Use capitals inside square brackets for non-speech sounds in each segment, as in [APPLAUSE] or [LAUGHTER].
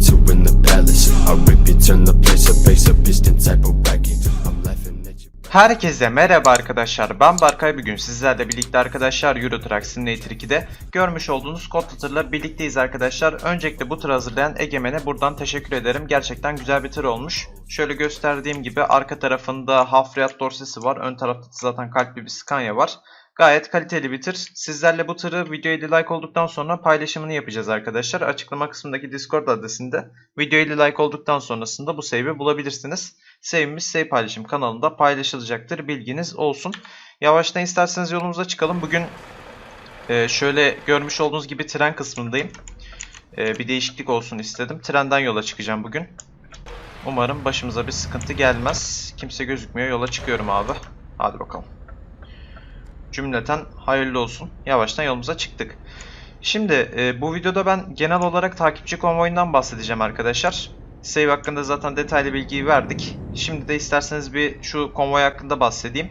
two in the palace. I rip you, turn the place a base, a piston type of wacky. Herkese merhaba arkadaşlar. Ben Berkay bugün sizlerle birlikte arkadaşlar Euro Truck Simulator 2'de görmüş olduğunuz kod tırla birlikteyiz arkadaşlar. Öncelikle bu tır hazırlayan Egemen'e buradan teşekkür ederim. Gerçekten güzel bir tır olmuş. Şöyle gösterdiğim gibi arka tarafında hafriyat dorsesi var. Ön tarafta zaten kalpli bir Scania var. Gayet kaliteli bir tır. Sizlerle bu tırı videoya da like olduktan sonra paylaşımını yapacağız arkadaşlar. Açıklama kısmındaki Discord adresinde videoya da like olduktan sonrasında bu save'i bulabilirsiniz. Save'imiz Save Paylaşım kanalında paylaşılacaktır. Bilginiz olsun. Yavaştan isterseniz yolumuza çıkalım. Bugün e, şöyle görmüş olduğunuz gibi tren kısmındayım. E, bir değişiklik olsun istedim. Trenden yola çıkacağım bugün. Umarım başımıza bir sıkıntı gelmez. Kimse gözükmüyor. Yola çıkıyorum abi. Hadi bakalım. Cümleten hayırlı olsun. Yavaştan yolumuza çıktık. Şimdi e, bu videoda ben genel olarak takipçi konvoyundan bahsedeceğim arkadaşlar. Save hakkında zaten detaylı bilgiyi verdik. Şimdi de isterseniz bir şu konvoy hakkında bahsedeyim.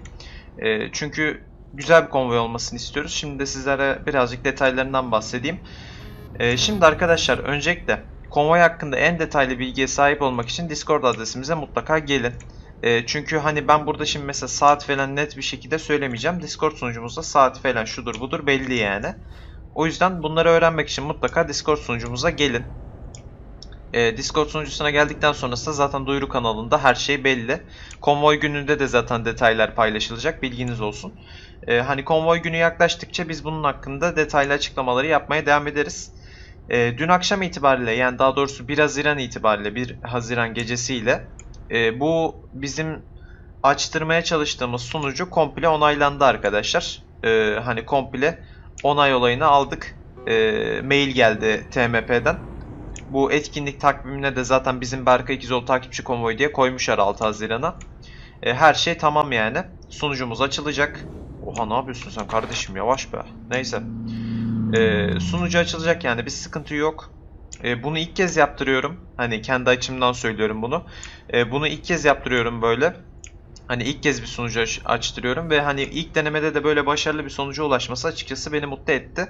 E, çünkü güzel bir konvoy olmasını istiyoruz. Şimdi de sizlere birazcık detaylarından bahsedeyim. E, şimdi arkadaşlar öncelikle konvoy hakkında en detaylı bilgiye sahip olmak için Discord adresimize mutlaka gelin. E, çünkü hani ben burada şimdi mesela saat falan net bir şekilde söylemeyeceğim. Discord sunucumuzda saat falan şudur budur belli yani. O yüzden bunları öğrenmek için mutlaka Discord sunucumuza gelin. Ee, Discord sunucusuna geldikten sonrasında zaten duyuru kanalında her şey belli. Konvoy gününde de zaten detaylar paylaşılacak. Bilginiz olsun. Ee, hani konvoy günü yaklaştıkça biz bunun hakkında detaylı açıklamaları yapmaya devam ederiz. Ee, dün akşam itibariyle yani daha doğrusu 1 Haziran itibariyle 1 Haziran gecesiyle e, bu bizim açtırmaya çalıştığımız sunucu komple onaylandı arkadaşlar. Ee, hani komple onay olayını aldık. Ee, mail geldi TMP'den. Bu etkinlik takvimine de zaten bizim Berkay İkizoğlu takipçi konvoyu diye koymuşlar 6 Haziran'a. Ee, her şey tamam yani. Sunucumuz açılacak. Oha ne yapıyorsun sen kardeşim yavaş be. Neyse. Ee, sunucu açılacak yani bir sıkıntı yok. Ee, bunu ilk kez yaptırıyorum. Hani kendi açımdan söylüyorum bunu. Ee, bunu ilk kez yaptırıyorum böyle. Hani ilk kez bir sunucu aç- açtırıyorum ve hani ilk denemede de böyle başarılı bir sonuca ulaşması açıkçası beni mutlu etti.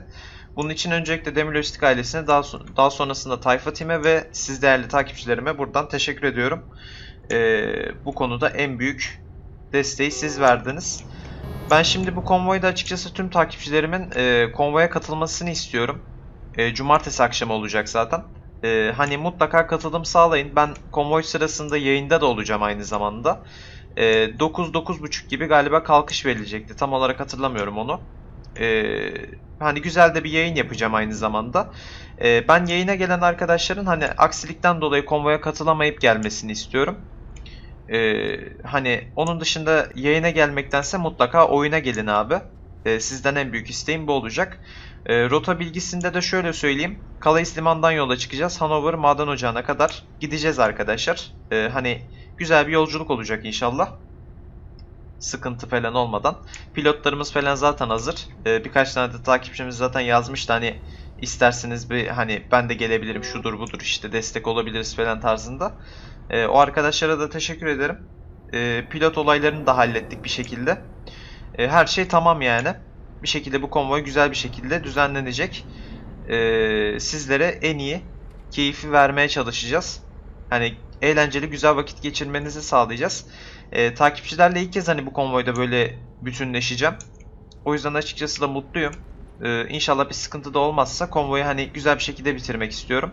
Bunun için öncelikle Demir Lojistik ailesine daha, son- daha sonrasında Tayfa Team'e ve siz değerli takipçilerime buradan teşekkür ediyorum. Ee, bu konuda en büyük desteği siz verdiniz. Ben şimdi bu konvoyda açıkçası tüm takipçilerimin e, konvoya katılmasını istiyorum. E, cumartesi akşamı olacak zaten. E, hani mutlaka katılım sağlayın. Ben konvoy sırasında yayında da olacağım aynı zamanda. E, 9-9.30 gibi galiba kalkış verilecekti. Tam olarak hatırlamıyorum onu. E, hani güzel de bir yayın yapacağım aynı zamanda. E, ben yayına gelen arkadaşların hani aksilikten dolayı konvoya katılamayıp gelmesini istiyorum. E, hani onun dışında yayına gelmektense mutlaka oyuna gelin abi. E, sizden en büyük isteğim bu olacak. E, rota bilgisinde de şöyle söyleyeyim. Calais Liman'dan yola çıkacağız. Hanover Maden Ocağı'na kadar gideceğiz arkadaşlar. E, hani güzel bir yolculuk olacak inşallah. Sıkıntı falan olmadan. Pilotlarımız falan zaten hazır. E, birkaç tane de takipçimiz zaten yazmıştı hani isterseniz bir hani ben de gelebilirim şudur budur işte destek olabiliriz falan tarzında. E, o arkadaşlara da teşekkür ederim. E, pilot olaylarını da hallettik bir şekilde. E, her şey tamam yani. Bir şekilde bu konvoy güzel bir şekilde düzenlenecek. E, sizlere en iyi keyfi vermeye çalışacağız. Hani eğlenceli güzel vakit geçirmenizi sağlayacağız. E, takipçilerle ilk kez hani bu konvoyda böyle bütünleşeceğim. O yüzden açıkçası da mutluyum. E, inşallah bir sıkıntı da olmazsa konvoyu hani güzel bir şekilde bitirmek istiyorum.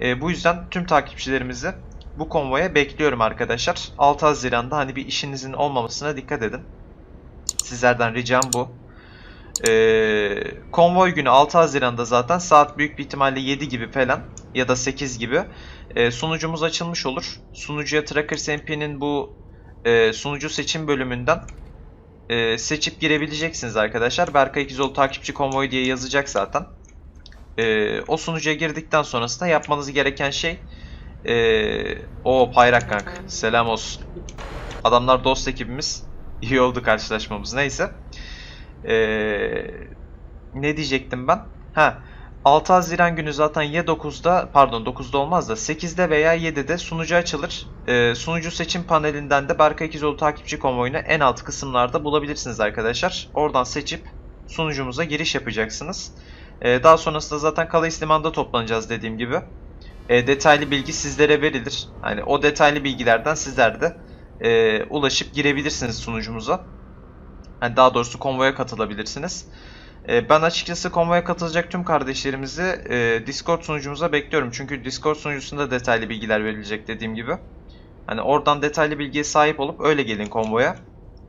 E, bu yüzden tüm takipçilerimizi bu konvoya bekliyorum arkadaşlar. 6 Haziran'da hani bir işinizin olmamasına dikkat edin. Sizlerden ricam bu. Ee, konvoy günü 6 Haziran'da zaten saat büyük bir ihtimalle 7 gibi falan ya da 8 gibi e, sunucumuz açılmış olur. Sunucuya Trackers MP'nin bu e, sunucu seçim bölümünden e, seçip girebileceksiniz arkadaşlar. Berkay İkizoğlu takipçi konvoyu diye yazacak zaten. E, o sunucuya girdikten sonrasında yapmanız gereken şey e, o Payrak Kank selam olsun. Adamlar dost ekibimiz. İyi oldu karşılaşmamız. Neyse. Ee, ne diyecektim ben? Ha, 6 Haziran günü zaten ya 9'da pardon 9'da olmaz da 8'de veya 7'de sunucu açılır. Ee, sunucu seçim panelinden de Berkay İkizoğlu takipçi konvoyunu en alt kısımlarda bulabilirsiniz arkadaşlar. Oradan seçip sunucumuza giriş yapacaksınız. Ee, daha sonrasında zaten Calais Liman'da toplanacağız dediğim gibi. e, detaylı bilgi sizlere verilir. Hani o detaylı bilgilerden sizler de e, ulaşıp girebilirsiniz sunucumuza. Hani daha doğrusu konvoya katılabilirsiniz. E, ben açıkçası konvoya katılacak tüm kardeşlerimizi e, Discord sunucumuza bekliyorum. Çünkü Discord sunucusunda detaylı bilgiler verilecek dediğim gibi. Hani oradan detaylı bilgiye sahip olup öyle gelin konvoya.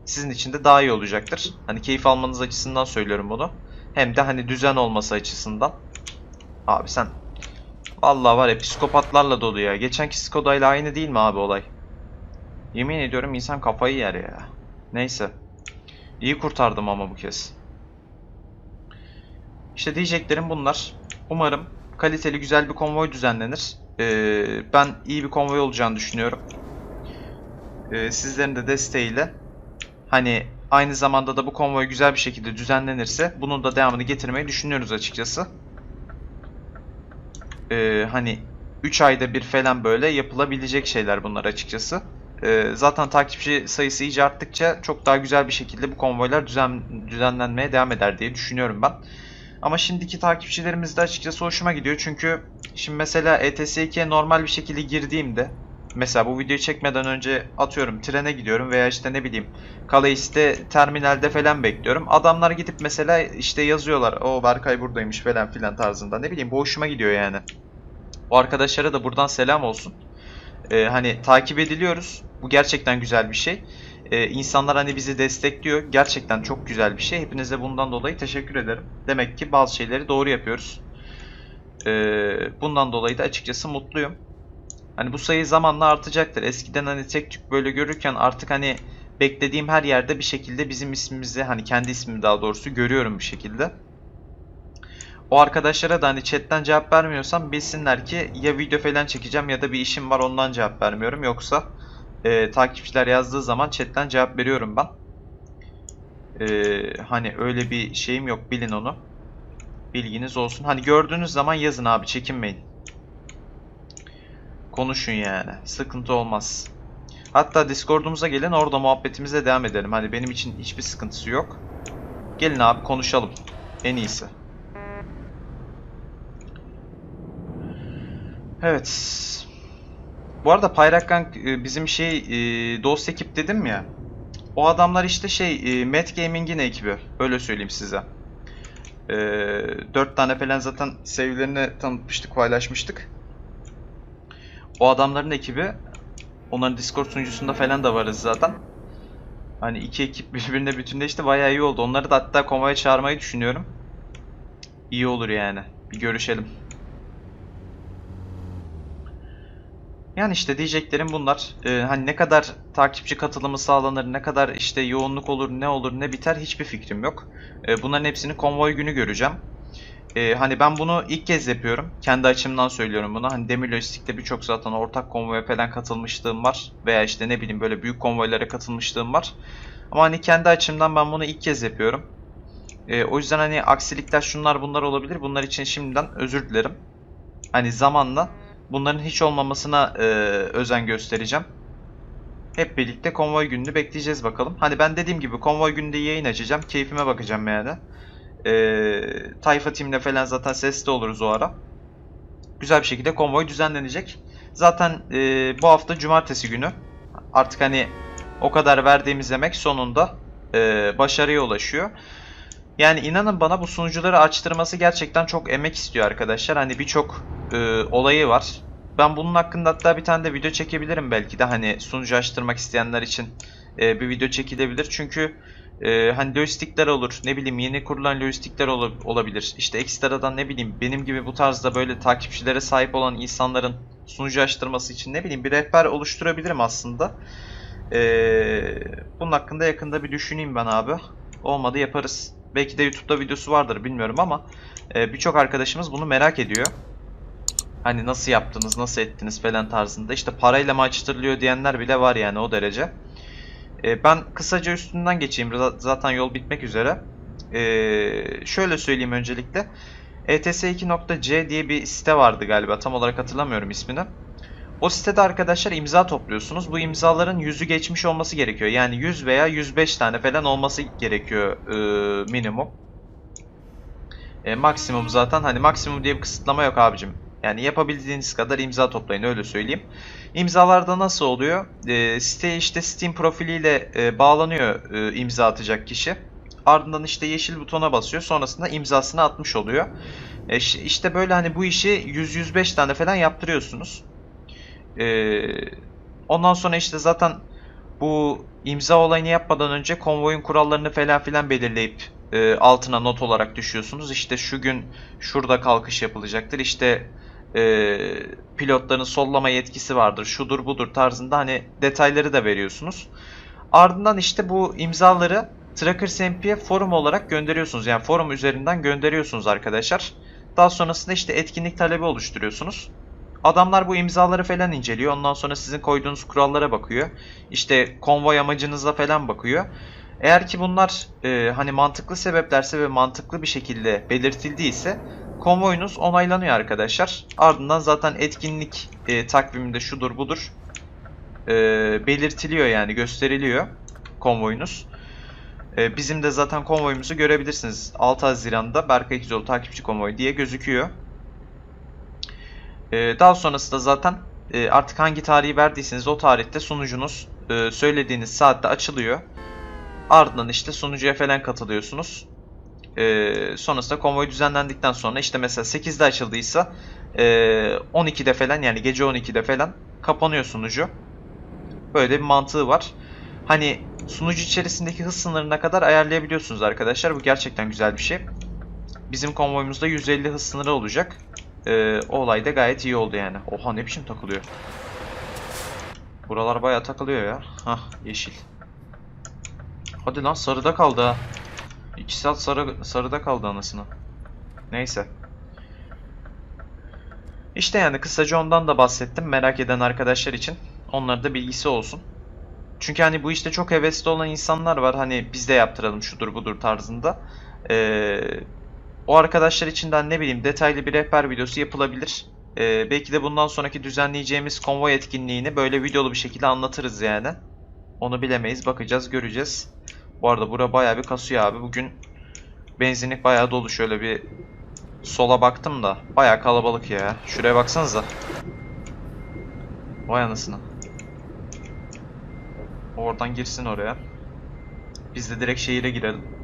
Sizin için de daha iyi olacaktır. Hani keyif almanız açısından söylüyorum bunu. Hem de hani düzen olması açısından. Abi sen Vallahi var ya psikopatlarla dolu ya. Geçenki Skoda ile aynı değil mi abi olay? Yemin ediyorum insan kafayı yer ya. Neyse. İyi kurtardım ama bu kez. İşte diyeceklerim bunlar. Umarım kaliteli güzel bir konvoy düzenlenir. Ee, ben iyi bir konvoy olacağını düşünüyorum. Ee, sizlerin de desteğiyle hani aynı zamanda da bu konvoy güzel bir şekilde düzenlenirse bunun da devamını getirmeyi düşünüyoruz açıkçası. Ee, hani 3 ayda bir falan böyle yapılabilecek şeyler bunlar açıkçası. Ee, zaten takipçi sayısı iyice arttıkça çok daha güzel bir şekilde bu konvoylar düzen, düzenlenmeye devam eder diye düşünüyorum ben. Ama şimdiki takipçilerimiz de açıkçası hoşuma gidiyor. Çünkü şimdi mesela E ETS2'ye normal bir şekilde girdiğimde mesela bu videoyu çekmeden önce atıyorum trene gidiyorum veya işte ne bileyim Kalais'te terminalde falan bekliyorum. Adamlar gidip mesela işte yazıyorlar. O Berkay buradaymış falan filan tarzında. Ne bileyim bu hoşuma gidiyor yani. O arkadaşlara da buradan selam olsun. Ee, hani takip ediliyoruz. Bu gerçekten güzel bir şey. Ee, insanlar hani bizi destekliyor. Gerçekten çok güzel bir şey. Hepinize bundan dolayı teşekkür ederim. Demek ki bazı şeyleri doğru yapıyoruz. Ee, bundan dolayı da açıkçası mutluyum. Hani bu sayı zamanla artacaktır. Eskiden hani tek tük böyle görürken artık hani beklediğim her yerde bir şekilde bizim ismimizi hani kendi ismimi daha doğrusu görüyorum bir şekilde. O arkadaşlara da hani chatten cevap vermiyorsam bilsinler ki ya video falan çekeceğim ya da bir işim var ondan cevap vermiyorum. Yoksa e, takipçiler yazdığı zaman chatten cevap veriyorum ben. E, hani öyle bir şeyim yok bilin onu. Bilginiz olsun. Hani gördüğünüz zaman yazın abi çekinmeyin. Konuşun yani. Sıkıntı olmaz. Hatta Discord'umuza gelin orada muhabbetimize devam edelim. Hani benim için hiçbir sıkıntısı yok. Gelin abi konuşalım. En iyisi. Evet. Bu arada Payrakkan e, bizim şey e, dost ekip dedim ya. O adamlar işte şey e, Met Gaming'in ekibi. Öyle söyleyeyim size. E, 4 tane falan zaten sevgilerini tanıtmıştık, paylaşmıştık. O adamların ekibi onların Discord sunucusunda falan da varız zaten. Hani iki ekip [LAUGHS] birbirine bütünleşti bayağı iyi oldu. Onları da hatta konvoya çağırmayı düşünüyorum. İyi olur yani. Bir görüşelim. Yani işte diyeceklerim bunlar. Ee, hani ne kadar takipçi katılımı sağlanır, ne kadar işte yoğunluk olur, ne olur, ne biter hiçbir fikrim yok. Ee, bunların hepsini konvoy günü göreceğim. Ee, hani ben bunu ilk kez yapıyorum. Kendi açımdan söylüyorum bunu. Hani Demir Lojistik'te birçok zaten ortak konvoya falan katılmışlığım var. Veya işte ne bileyim böyle büyük konvoylara katılmışlığım var. Ama hani kendi açımdan ben bunu ilk kez yapıyorum. Ee, o yüzden hani aksilikler şunlar bunlar olabilir. Bunlar için şimdiden özür dilerim. Hani zamanla bunların hiç olmamasına e, özen göstereceğim. Hep birlikte konvoy gününü bekleyeceğiz bakalım. Hani ben dediğim gibi konvoy gününde yayın açacağım. Keyfime bakacağım yani. Ee, tayfa timle falan zaten sesli oluruz o ara. Güzel bir şekilde konvoy düzenlenecek. Zaten e, bu hafta cumartesi günü. Artık hani o kadar verdiğimiz emek sonunda e, başarıya ulaşıyor. Yani inanın bana bu sunucuları açtırması gerçekten çok emek istiyor arkadaşlar. Hani birçok e, olayı var. Ben bunun hakkında hatta bir tane de video çekebilirim belki de hani sunucu açtırmak isteyenler için e, bir video çekilebilir. Çünkü e, hani lojistikler olur, ne bileyim yeni kurulan lojistikler ol- olabilir. İşte ekstradan ne bileyim benim gibi bu tarzda böyle takipçilere sahip olan insanların sunucu açtırması için ne bileyim bir rehber oluşturabilirim aslında. E, bunun hakkında yakında bir düşüneyim ben abi. Olmadı yaparız. Belki de YouTube'da videosu vardır bilmiyorum ama e, birçok arkadaşımız bunu merak ediyor. Hani nasıl yaptınız, nasıl ettiniz falan tarzında. İşte parayla mı açtırılıyor diyenler bile var yani o derece. E, ben kısaca üstünden geçeyim. Zaten yol bitmek üzere. E, şöyle söyleyeyim öncelikle. E ETS2.c diye bir site vardı galiba. Tam olarak hatırlamıyorum ismini. O sitede arkadaşlar imza topluyorsunuz. Bu imzaların yüzü geçmiş olması gerekiyor. Yani 100 veya 105 tane falan olması gerekiyor e, minimum. E, maksimum zaten hani maksimum diye bir kısıtlama yok abicim. Yani yapabildiğiniz kadar imza toplayın öyle söyleyeyim. İmzalarda nasıl oluyor? E, siteye işte Steam profiliyle e, bağlanıyor e, imza atacak kişi. Ardından işte yeşil butona basıyor. Sonrasında imzasını atmış oluyor. E, işte böyle hani bu işi 100-105 tane falan yaptırıyorsunuz. E, ondan sonra işte zaten bu imza olayını yapmadan önce konvoyun kurallarını falan filan belirleyip e, altına not olarak düşüyorsunuz. İşte şu gün şurada kalkış yapılacaktır. İşte e, pilotların sollama yetkisi vardır. Şudur budur tarzında hani detayları da veriyorsunuz. Ardından işte bu imzaları Trackers MP'ye forum olarak gönderiyorsunuz. Yani forum üzerinden gönderiyorsunuz arkadaşlar. Daha sonrasında işte etkinlik talebi oluşturuyorsunuz. Adamlar bu imzaları falan inceliyor. Ondan sonra sizin koyduğunuz kurallara bakıyor. İşte konvoy amacınıza falan bakıyor. Eğer ki bunlar e, hani mantıklı sebeplerse ve mantıklı bir şekilde belirtildiyse konvoyunuz onaylanıyor arkadaşlar. Ardından zaten etkinlik e, takviminde şudur budur e, belirtiliyor yani gösteriliyor konvoyunuz. E, bizim de zaten konvoyumuzu görebilirsiniz. 6 Haziran'da Berkay İkizoğlu takipçi konvoyu diye gözüküyor. E, daha sonrasında zaten e, artık hangi tarihi verdiyseniz o tarihte sunucunuz e, söylediğiniz saatte açılıyor. Ardından işte sunucuya falan katılıyorsunuz. E, sonrasında konvoy düzenlendikten sonra işte mesela 8'de açıldıysa e, 12'de falan yani gece 12'de falan kapanıyor sunucu. Böyle bir mantığı var. Hani sunucu içerisindeki hız sınırına kadar ayarlayabiliyorsunuz arkadaşlar. Bu gerçekten güzel bir şey. Bizim konvoyumuzda 150 hız sınırı olacak. Ee, o olay da gayet iyi oldu yani. Oha ne biçim takılıyor. Buralar bayağı takılıyor ya. Hah yeşil. Hadi lan sarıda kaldı ha. 2 saat sarı, sarıda kaldı anasını. Neyse. İşte yani kısaca ondan da bahsettim merak eden arkadaşlar için. Onlarda da bilgisi olsun. Çünkü hani bu işte çok hevesli olan insanlar var. Hani biz de yaptıralım şudur budur tarzında. Ee, o arkadaşlar için de ne bileyim detaylı bir rehber videosu yapılabilir. Ee, belki de bundan sonraki düzenleyeceğimiz konvoy etkinliğini böyle videolu bir şekilde anlatırız yani. Onu bilemeyiz. Bakacağız, göreceğiz. Bu arada bura bayağı bir kasıyor abi. Bugün benzinlik bayağı dolu. Şöyle bir sola baktım da bayağı kalabalık ya. Şuraya baksanıza. Vay anasını. Oradan girsin oraya. Biz de direkt şehire girelim.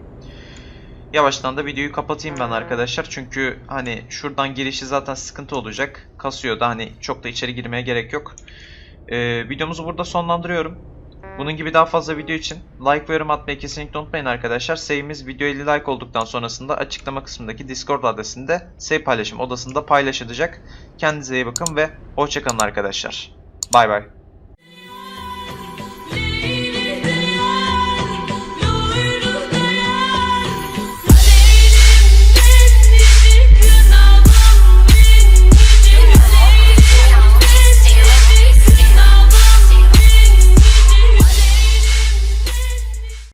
Yavaştan da videoyu kapatayım ben arkadaşlar. Çünkü hani şuradan girişi zaten sıkıntı olacak. Kasıyor da hani çok da içeri girmeye gerek yok. Ee, videomuzu burada sonlandırıyorum. Bunun gibi daha fazla video için like ve yorum atmayı kesinlikle unutmayın arkadaşlar. Save'imiz video 50 like olduktan sonrasında açıklama kısmındaki Discord adresinde save paylaşım odasında paylaşılacak. Kendinize iyi bakın ve hoşçakalın arkadaşlar. Bay bay.